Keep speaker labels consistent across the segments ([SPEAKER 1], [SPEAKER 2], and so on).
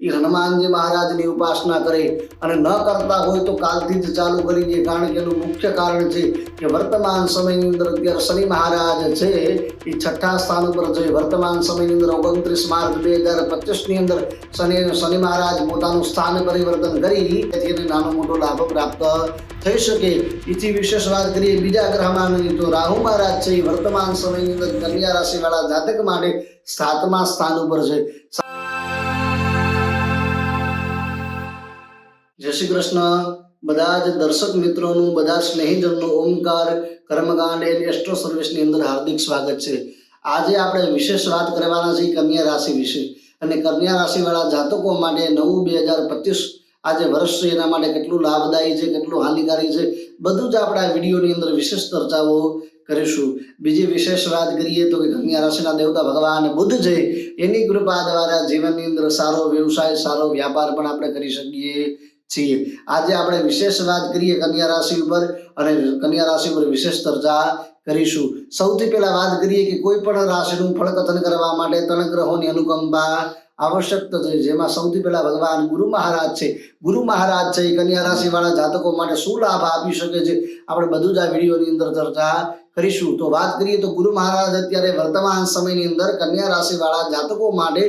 [SPEAKER 1] એ હનુમાનજી મહારાજની ઉપાસના કરે અને ન કરતા હોય તો કાલથી જ ચાલુ કરી દે. કારણ કે એનું મુખ્ય કારણ છે કે વર્તમાન સમયની અંદર અત્યારે શનિ મહારાજ છે એ છઠ્ઠા સ્થાન ઉપર છે. વર્તમાન સમયની અંદર ઓગણત્રીસ માર્ચ બે હજાર પચીસની અંદર શનિ શનિ મહારાજ પોતાનું સ્થાન પરિવર્તન કરી તેથી એને નાનો મોટો લાભ પ્રાપ્ત થઈ શકે. એથી વિશેષ વાત કરીએ બીજા ગ્રહમાં તો રાહુ મહારાજ છે એ વર્તમાન સમયની અંદર કન્યા રાશિવાળા જાતક માટે સાતમા સ્થાન ઉપર છે. જય શ્રી કૃષ્ણ. બધા જ દર્શક મિત્રોનું, બધા સ્નેહીજનનું ઓમકાર કર્મકાંડ એન્ડ એસ્ટ્રો સર્વિસની અંદર હાર્દિક સ્વાગત છે. આજે આપણે વિશેષ વાત કરવાના છીએ કન્યા રાશિ વિશે. અને કન્યા રાશિવાળા જાતકો માટે નવું બે હજાર પચીસ આજે વર્ષ છે, એના માટે કેટલું લાભદાયી છે, કેટલું હાનિકારી છે, બધું જ આપણે આ વિડીયોની અંદર વિશેષ ચર્ચાઓ કરીશું. બીજી વિશેષ વાત કરીએ તો કે કન્યા રાશિના દેવતા ભગવાન બુદ્ધ છે, એની કૃપા દ્વારા જીવનની અંદર સારો વ્યવસાય, સારો વ્યાપાર પણ આપણે કરી શકીએ. છીએ. આજે આપણે વિશેષ વાત કરીએ કન્યા રાશિ ઉપર અને કન્યા રાશિ ઉપર વિશેષ ચર્ચા કરીશું. સૌથી પહેલા વાત કરીએ કે કોઈ પણ રાશિનું ફળકથન કરવા માટે ત્રણ ગ્રહોની અનુકંપા આવશ્યક છે. જેમાં સૌથી પહેલા ભગવાન ગુરુ મહારાજ છે. ગુરુ મહારાજ છે એ કન્યા રાશિ વાળા જાતકો માટે શું લાભ આપી શકે છે? આપણે બધું જ આ વિડીયોની અંદર ચર્ચા કરીશું. તો વાત કરીએ તો ગુરુ મહારાજ અત્યારે વર્તમાન સમયની અંદર કન્યા રાશિ વાળા જાતકો માટે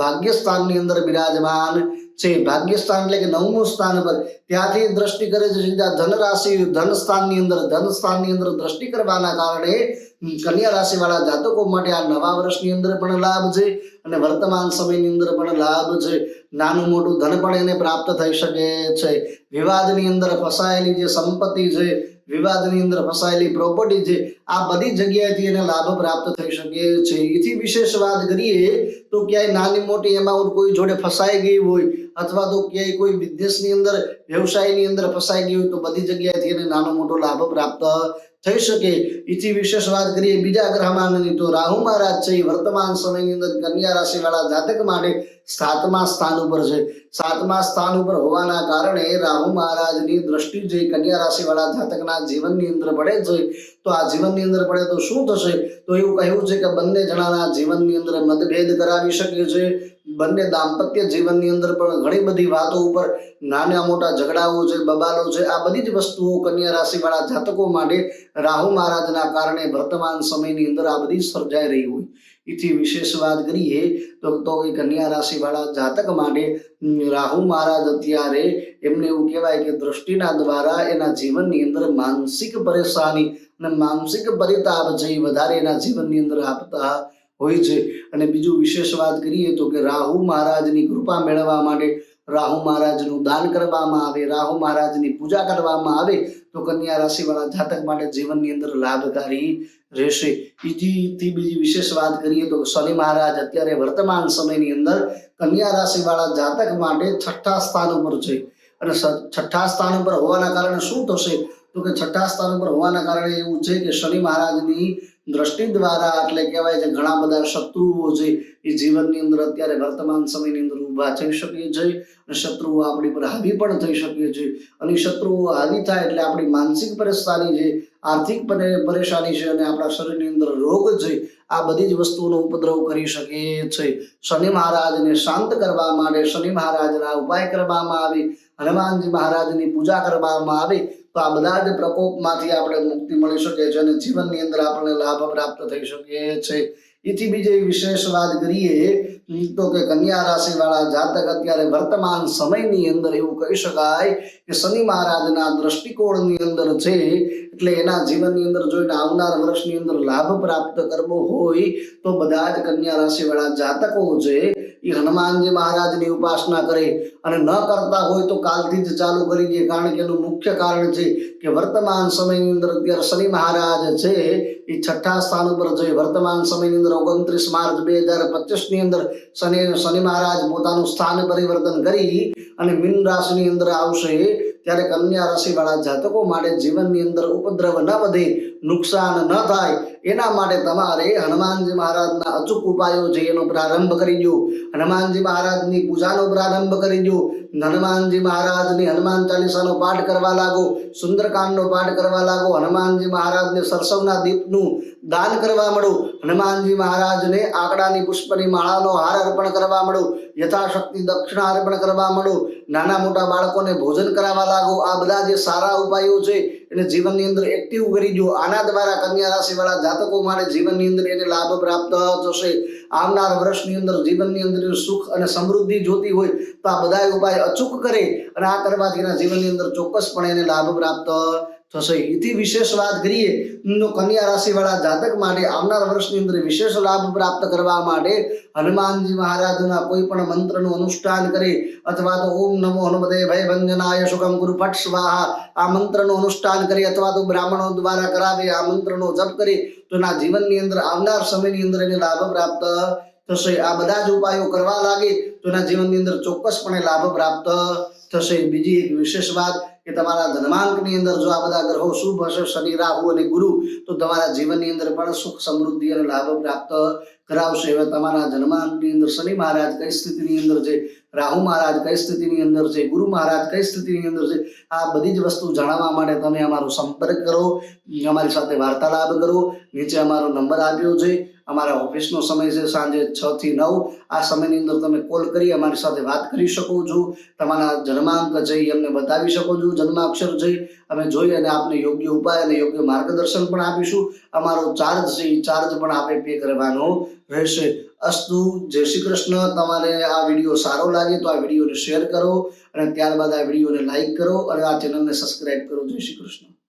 [SPEAKER 1] ભાગ્ય સ્થાનની અંદર બિરાજમાન છે ભાગ્ય સ્થાન એટલે કે નવમું સ્થાન પર ત્યાંથી દ્રષ્ટિ કરે છે સીધા ધન રાશિ, ધન સ્થાનની અંદર, ધન સ્થાનની અંદર દ્રષ્ટિ કરવાના કારણે કન્યા રાશિ વાળા જાતકો માટે આ નવા વર્ષની અંદર પણ લાભ છે અને વર્તમાન સમયની અંદર પણ લાભ છે. નાનું મોટું ધન પણ એને પ્રાપ્ત થઈ શકે છે. વિવાદની અંદર ફસાયેલી જે સંપત્તિ છે વિવાદની અંદર ફસાયેલી પ્રોપર્ટી છે આ બધી જગ્યાએથી એને લાભ પ્રાપ્ત થઈ શકે છે. એથી વિશેષ વાત કરીએ તો ક્યાંય નાની મોટી એમાઉન્ટ કોઈ જોડે ફસાઈ ગઈ હોય અથવા તો ક્યાંય કોઈ બિઝનેસની અંદર વ્યવસાયની અંદર ફસાઈ ગઈ હોય તો બધી જગ્યાએથી એને નાનો મોટો લાભ પ્રાપ્ત થઈ શકે. એથી વિશેષ વાત કરીએ, બીજા ગ્રહમાં તો રાહુ મહારાજ છે, એ વર્તમાન સમયની અંદર કન્યા રાશિ વાળા જાતક માટે સાતમા સ્થાન ઉપર છે. સાતમા સ્થાન ઉપર હોવાના કારણે રાહુ મહારાજની દ્રષ્ટિ જે કન્યા રાશિ વાળા જાતકના જીવનની અંદર પડે છે, તો આ જીવનની અંદર પડે તો શું થશે? તો એવું કહ્યું છે કે બંને જણાના જીવનની અંદર મતભેદ કરાવી શકે છે. બંને દાંપત્ય જીવનની અંદર પણ ઘણી બધી વાતો ઉપર નાના મોટા ઝઘડાઓ છે, બબાલો છે, આ બધી જ વસ્તુઓ કન્યા રાશિવાળા જાતકો માટે રાહુ મહારાજના કારણે વર્તમાન સમયની અંદર આ બધી સર્જાઈ રહી હોય. એથી વિશેષ વાત કરીએ તો તો એ કન્યા રાશિવાળા જાતક માટે રાહુ મહારાજ અત્યારે એમને એવું કહેવાય કે દ્રષ્ટિના દ્વારા એના જીવનની અંદર માનસિક પરેશાની અને માનસિક પરિતાપ જે વધારે એના જીવનની અંદર આપતા હોય છે. અને બીજું વિશેષ વાત કરીએ તો કે રાહુ મહારાજની કૃપા મેળવવા માટે રાહુ મહારાજનું દાન કરવામાં આવે, રાહુ મહારાજની પૂજા કરવામાં આવે, તો કન્યા રાશિવાળા જાતક માટે જીવનની અંદર લાભકારી રહેશે. બીજીથી બીજી વિશેષ વાત કરીએ તો શનિ મહારાજ અત્યારે વર્તમાન સમયની અંદર કન્યા રાશિવાળા જાતક માટે છઠ્ઠા સ્થાન ઉપર છે. અને છઠ્ઠા સ્થાન ઉપર હોવાના કારણે શું થશે? તો કે છઠ્ઠા સ્થાન ઉપર હોવાના કારણે એવું છે કે શનિ મહારાજની દ્રષ્ટિ દ્વારા એટલે કહેવાય છે ઘણા બધા શત્રુઓ છે એ જીવનની અંદર અત્યારે વર્તમાન સમયની અંદર ઊભા થઈ શકે છે અને શત્રુઓ આપણી પર હાવી પણ થઈ શકે છે. અને શત્રુઓ હાવી થાય એટલે આપણી માનસિક પરેશાની છે, આર્થિક પરેશાની છે અને આપણા શરીરની અંદર રોગ છે, આ બધી જ વસ્તુઓનો ઉપદ્રવ કરી શકે છે. શનિ મહારાજને શાંત કરવા માટે શનિ મહારાજના ઉપાય કરવામાં આવે, હનુમાનજી મહારાજની પૂજા કરવામાં આવે તો આ બધા જ પ્રકોપમાંથી આપણે મુક્તિ મળી શકે છે અને જીવનની અંદર આપણને લાભ પ્રાપ્ત થઈ શકે છે. એથી બીજી વિશેષ વાત કરીએ તો કે કન્યા રાશિ વાળા જાતક અત્યારે વર્તમાન સમયની અંદર એવું કહી શકાય કે શનિ મહારાજના દ્રષ્ટિકોણની અંદર છે એટલે એના જીવનની અંદર જોઈને આવનાર વર્ષની અંદર લાભ પ્રાપ્ત કરવો હોય, તો બધા જ કન્યા રાશિ વાળા જાતકો છે એ હનુમાનજી મહારાજની ઉપાસના કરે અને ન કરતા હોય તો કાલથી જ ચાલુ કરી દે. કારણ કે એનું મુખ્ય કારણ છે કે વર્તમાન સમયની અંદર અત્યારે શનિ મહારાજ છે એ છઠ્ઠા સ્થાન ઉપર છે. વર્તમાન સમયની અંદર ઓગણત્રીસ માર્ચ બે હજાર પચીસની અંદર શનિ શનિ મહારાજ પોતાનું સ્થાન પરિવર્તન કરી અને મીન રાશિની અંદર આવશે. ત્યારે કન્યા રાશિવાળા જાતકો માટે જીવનની અંદર ઉપદ્રવ ન વધે, નુકસાન ન થાય, એના માટે તમારે હનુમાનજી મહારાજના અચૂક ઉપાયો છે, એનો પ્રારંભ કરી દો હનુમાનજી મહારાજની પૂજાનો પ્રારંભ કરી દો હનુમાનજી મહારાજની હનુમાન ચાલીસાનો પાઠ કરવા લાગો, સુંદરકાંડનો પાઠ કરવા લાગો, હનુમાનજી મહારાજને સરસવના દીપનું દાન કરવા મળો, હનુમાનજી મહારાજને આંકડાની પુષ્પની માળાનો હાર અર્પણ કરવા મળો, યથાશક્તિ દક્ષિણા અર્પણ કરવા મળો, નાના મોટા બાળકોને ભોજન કરાવવા લાગો, આ બધા જે સારા ઉપાયો છે એને જીવનની અંદર એક્ટિવ કરી દો આના દ્વારા કન્યા રાશિ વાળા જાતકો માટે જીવનની અંદર એને લાભ પ્રાપ્ત થશે. આવનાર વર્ષની અંદર જીવનની અંદર સુખ અને સમૃદ્ધિ જોતી હોય તો આ બધા ઉપાય અચૂક કરે અને આ કરવાથી એના જીવનની અંદર ચોક્કસપણે એને લાભ પ્રાપ્ત થશે એથી વિશેષ વાત કરીએ તો કન્યા રાશિવાળા જાતક માટે આવનાર વર્ષની અંદર વિશેષ લાભ પ્રાપ્ત કરવા માટે હનુમાનજી મહારાજના કોઈ પણ મંત્રનું અનુષ્ઠાન કરે અથવા તો ઓમ નમો હનુમતે ભય ભંજનાય સુખમ ગુરુ ફટ સ્વાહા, આ મંત્રનું અનુષ્ઠાન કરે અથવા તો બ્રાહ્મણો દ્વારા કરાવે, આ મંત્રનો જપ કરે, તો એના જીવનની અંદર આવનાર સમયની અંદર એને લાભ પ્રાપ્ત થશે. આ બધા જ ઉપાયો કરવા લાગે, તો એના જીવનની અંદર ચોક્કસપણે લાભ પ્રાપ્ત થશે. બીજી એક વિશેષ વાત કે તમારા ધર્માંકની અંદર જો આ બધા ગ્રહો શુભ હશે, શનિ, રાહુ અને ગુરુ, તો તમારા જીવનની અંદર પણ સુખ, સમૃદ્ધિ અને લાભ પ્રાપ્ત કરાવશે. હવે તમારા ધર્માંકની અંદર શનિ મહારાજ કઈ સ્થિતિની અંદર છે? રાહુ મહારાજ કઈ સ્થિતિની અંદર છે? ગુરુ મહારાજ કઈ સ્થિતિની અંદર છે? આ બધી જ વસ્તુ જાણવા માટે તમે અમારો સંપર્ક કરો, અમારી સાથે વાર્તાલાપ કરો. નીચે અમારો નંબર આપ્યો છે. અમારા ઓફિસનો સમય છે સાંજે છ થી નવ. આ સમયની અંદર તમે કોલ કરી અમારી સાથે વાત કરી શકો છો. તમારા જન્માંક જઈ અમને બતાવી શકો છો. જન્માક્ષર જઈ અમે જોઈ અને આપને યોગ્ય ઉપાય અને યોગ્ય માર્ગદર્શન પણ આપીશું. અમારો ચાર્જ છે એ ચાર્જ પણ આપે પે કરવાનો રહેશે. અસ્તુ, જય શ્રી કૃષ્ણ. તમારે આ વીડિયો સારો લાગે તો આ વિડીયોને શેર કરો અને ત્યારબાદ આ વિડીયોને લાઈક કરો અને આ ચેનલને સબસ્ક્રાઇબ કરો. જય શ્રી કૃષ્ણ.